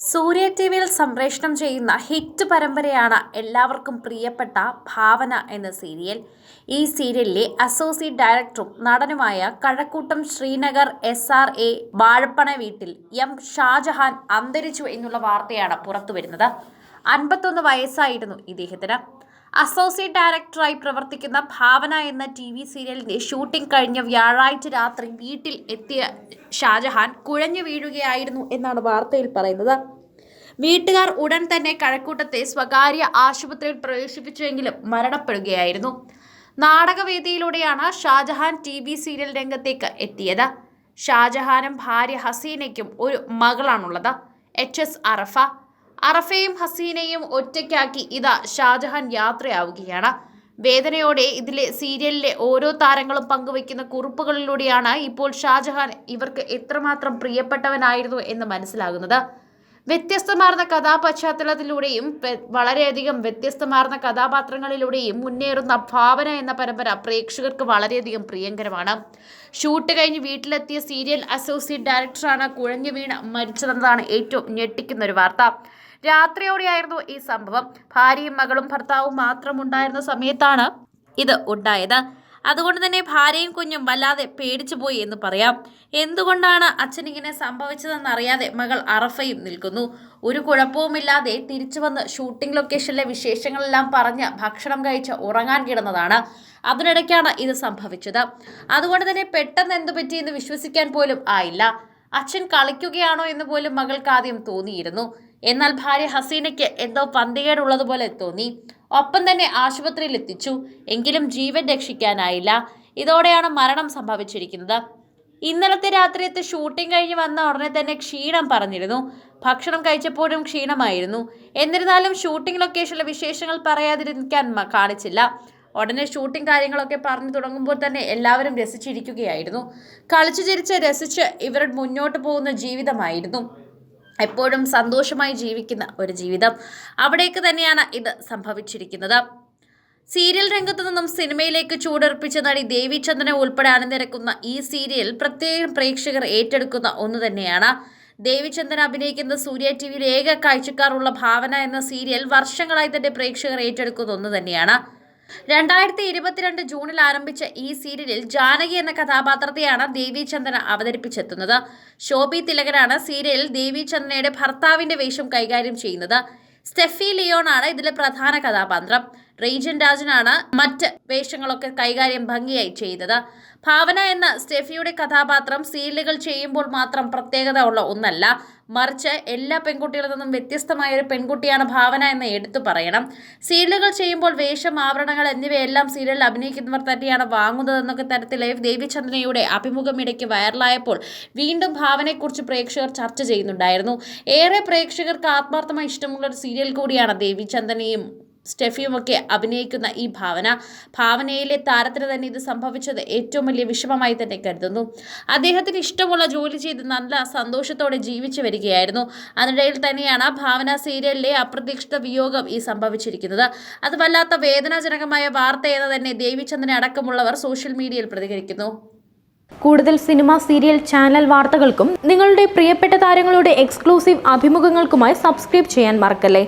സൂര്യ T വിയിൽ സംപ്രേഷണം ചെയ്യുന്ന ഹിറ്റ് പരമ്പരയാണ് എല്ലാവർക്കും പ്രിയപ്പെട്ട ഭാവന എന്ന സീരിയൽ. ഈ സീരിയലിലെ അസോസിയേറ്റ് ഡയറക്ടറും നടനുമായ Kazhakkoottam Srinagar S R A വാഴപ്പണ വീട്ടിൽ എം ഷാജഹാൻ അന്തരിച്ചു എന്നുള്ള വാർത്തയാണ് പുറത്തുവരുന്നത്. അൻപത്തൊന്ന് വയസ്സായിരുന്നു ഇദ്ദേഹത്തിന്. അസോസിയേറ്റ് ഡയറക്ടറായി പ്രവർത്തിക്കുന്ന ഭാവന എന്ന ടി വി സീരിയലിന്റെ ഷൂട്ടിംഗ് കഴിഞ്ഞ വ്യാഴാഴ്ച രാത്രി വീട്ടിൽ എത്തിയ ഷാജഹാൻ കുഴഞ്ഞു വീഴുകയായിരുന്നു എന്നാണ് വാർത്തയിൽ പറയുന്നത്. വീട്ടുകാർ ഉടൻ തന്നെ കഴക്കൂട്ടത്തെ സ്വകാര്യ ആശുപത്രിയിൽ പ്രവേശിപ്പിച്ചുവെങ്കിലും മരണപ്പെടുകയായിരുന്നു. നാടകവേദിയിലൂടെയാണ് ഷാജഹാൻ ടി വി സീരിയൽ രംഗത്തേക്ക് എത്തിയത്. ഷാജഹാനും ഭാര്യ ഹസീനയ്ക്കും ഒരു മകളാണുള്ളത്. എച്ച് എസ് അറഫ അറഫയും ഹസീനയും ഒറ്റയ്ക്കാക്കി ഇതാ ഷാജഹാൻ യാത്രയാവുകയാണ്. വേദനയോടെ ഇതിലെ സീരിയലിലെ ഓരോ താരങ്ങളും പങ്കുവയ്ക്കുന്ന കുറിപ്പുകളിലൂടെയാണ് ഇപ്പോൾ ഷാജഹാൻ ഇവർക്ക് എത്രമാത്രം പ്രിയപ്പെട്ടവനായിരുന്നു എന്ന് മനസ്സിലാകുന്നത്. വ്യത്യസ്തമാർന്ന കഥാപശ്ചാത്തലത്തിലൂടെയും വളരെയധികം വ്യത്യസ്തമാർന്ന കഥാപാത്രങ്ങളിലൂടെയും മുന്നേറുന്ന ഭാവന എന്ന പരമ്പര പ്രേക്ഷകർക്ക് വളരെയധികം പ്രിയങ്കരമാണ്. ഷൂട്ട് കഴിഞ്ഞ് വീട്ടിലെത്തിയ സീരിയൽ അസോസിയേറ്റ് ഡയറക്ടറാണ് കുഴഞ്ഞു വീണ് മരിച്ചതെന്നതാണ് ഏറ്റവും ഞെട്ടിക്കുന്ന ഒരു വാർത്ത. രാത്രിയോടെയായിരുന്നു ഈ സംഭവം. ഭാര്യയും മകളും ഭർത്താവും മാത്രം ഉണ്ടായിരുന്ന സമയത്താണ് ഇത് ഉണ്ടായത്. അതുകൊണ്ട് തന്നെ ഭാര്യയും കുഞ്ഞും വല്ലാതെ പേടിച്ചു പോയി എന്ന് പറയാം. എന്തുകൊണ്ടാണ് അച്ഛൻ ഇങ്ങനെ സംഭവിച്ചതെന്നറിയാതെ മകൾ അറഫയും നിൽക്കുന്നു? ഒരു കുഴപ്പവുമില്ലാതെ തിരിച്ചു വന്ന് ഷൂട്ടിംഗ് ലൊക്കേഷനിലെ വിശേഷങ്ങളെല്ലാം പറഞ്ഞ് ഭക്ഷണം കഴിച്ച് ഉറങ്ങാൻ കിടന്നതാണ്. അതിനിടയ്ക്കാണ് ഇത് സംഭവിച്ചത്. അതുകൊണ്ട് തന്നെ പെട്ടെന്ന് എന്തു പറ്റിയെന്ന് വിശ്വസിക്കാൻ പോലും ആയില്ല. അച്ഛൻ കളിക്കുകയാണോ എന്ന് പോലും മകൾക്ക് ആദ്യം തോന്നിയിരുന്നു. എന്നാൽ ഭാര്യ ഹസീനയ്ക്ക് എന്തോ പന്തികേടുള്ളതുപോലെ തോന്നി. ഒപ്പം തന്നെ ആശുപത്രിയിൽ എത്തിച്ചു എങ്കിലും ജീവൻ രക്ഷിക്കാനായില്ല. ഇതോടെയാണ് മരണം സംഭവിച്ചിരിക്കുന്നത്. ഇന്നലത്തെ രാത്രിയത്തെ ഷൂട്ടിംഗ് കഴിഞ്ഞ് വന്ന ഉടനെ തന്നെ ക്ഷീണം പറഞ്ഞിരുന്നു. ഭക്ഷണം കഴിച്ചപ്പോഴും ക്ഷീണമായിരുന്നു. എന്നിരുന്നാലും ഷൂട്ടിംഗ് ലൊക്കേഷനിലെ വിശേഷങ്ങൾ പറയാതിരിക്കാൻ കാണിച്ചില്ല. ഉടനെ ഷൂട്ടിംഗ് കാര്യങ്ങളൊക്കെ പറഞ്ഞു തുടങ്ങുമ്പോൾ തന്നെ എല്ലാവരും രസിച്ചിരിക്കുകയായിരുന്നു. കളിച്ചു ചിരിച്ച് രസിച്ച് ഇവർ മുന്നോട്ട് പോകുന്ന ജീവിതമായിരുന്നു. എപ്പോഴും സന്തോഷമായി ജീവിക്കുന്ന ഒരു ജീവിതം അവിടേക്ക് തന്നെയാണ് ഇത് സംഭവിച്ചിരിക്കുന്നത്. സീരിയൽ രംഗത്തു നിന്നും സിനിമയിലേക്ക് ചൂടുറപ്പിച്ച നടി ദേവി ചന്ദ്രനെ ഉൾപ്പെടെ അണിനിരക്കുന്ന ഈ സീരിയൽ പ്രത്യേകം പ്രേക്ഷകർ ഏറ്റെടുക്കുന്ന ഒന്ന് തന്നെയാണ്. ദേവിചന്ദ്രൻ അഭിനയിക്കുന്ന സൂര്യ ടി വിയിൽ ഏക കാഴ്ചക്കാരുള്ള ഭാവന എന്ന സീരിയൽ വർഷങ്ങളായി തന്നെ പ്രേക്ഷകർ ഏറ്റെടുക്കുന്ന ഒന്ന് തന്നെയാണ്. രണ്ടായിരത്തി ഇരുപത്തിരണ്ട് ജൂണിൽ ആരംഭിച്ച ഈ സീരിയലിൽ ജാനകി എന്ന കഥാപാത്രത്തെയാണ് ദേവി ചന്ദന അവതരിപ്പിച്ചെത്തുന്നത്. ശോഭി തിലകനാണ് സീരിയലിൽ ദേവി ചന്ദനയുടെ ഭർത്താവിന്റെ വേഷം കൈകാര്യം ചെയ്യുന്നത്. സ്റ്റെഫി ലിയോണാണ് ഇതിലെ പ്രധാന കഥാപാത്രം. റീജൻ രാജനാണ് മറ്റ് വേഷങ്ങളൊക്കെ കൈകാര്യം ഭംഗിയായി ചെയ്തത്. ഭാവന എന്ന സ്റ്റെഫിയുടെ കഥാപാത്രം സീരിയലുകൾ ചെയ്യുമ്പോൾ മാത്രം പ്രത്യേകത ഉള്ള ഒന്നല്ല. മറിച്ച് എല്ലാ പെൺകുട്ടികളിൽ നിന്നും വ്യത്യസ്തമായ ഒരു പെൺകുട്ടിയാണ് ഭാവന എന്ന് എടുത്തു പറയണം. സീരിയലുകൾ ചെയ്യുമ്പോൾ വേഷം ആവരണങ്ങൾ എന്നിവയെല്ലാം സീരിയലിൽ അഭിനയിക്കുന്നവർ തന്നെയാണ് വാങ്ങുന്നതെന്നൊക്കെ തരത്തിൽ ദേവിചന്ദ്രനയുടെ അഭിമുഖം ഇടയ്ക്ക് വൈറലായപ്പോൾ വീണ്ടും ഭാവനയെക്കുറിച്ച് പ്രേക്ഷകർ ചർച്ച ചെയ്യുന്നുണ്ടായിരുന്നു. ഏറെ പ്രേക്ഷകർക്ക് ആത്മാർത്ഥമായി ഇഷ്ടമുള്ള ഒരു സീരിയൽ കൂടിയാണ് ദേവിചന്ദ്രനെയും സ്റ്റെഫിയുമൊക്കെ അഭിനയിക്കുന്ന ഈ ഭാവന ഭാവനയിലെ താരത്തിന് തന്നെ ഇത് സംഭവിച്ചത് ഏറ്റവും വലിയ വിഷമമായി തന്നെ കരുതുന്നു. അദ്ദേഹത്തിന് ഇഷ്ടമുള്ള ജോലി ചെയ്ത് നല്ല സന്തോഷത്തോടെ ജീവിച്ചു വരികയായിരുന്നു. അതിനിടയിൽ തന്നെയാണ് ഭാവന സീരിയലിലെ അപ്രതീക്ഷിത വിയോഗം ഈ സംഭവിച്ചിരിക്കുന്നത്. അത് വല്ലാത്ത വേദനാജനകമായ വാർത്തയെന്ന് തന്നെ ദേവിചന്ദ്രനെ അടക്കമുള്ളവർ സോഷ്യൽ മീഡിയയിൽ പ്രതികരിക്കുന്നു. കൂടുതൽ സിനിമ സീരിയൽ ചാനൽ വാർത്തകൾക്കും നിങ്ങളുടെ പ്രിയപ്പെട്ട താരങ്ങളുടെ എക്സ്ക്ലൂസീവ് അഭിമുഖങ്ങൾക്കുമായി സബ്സ്ക്രൈബ് ചെയ്യാൻ മറക്കല്ലേ?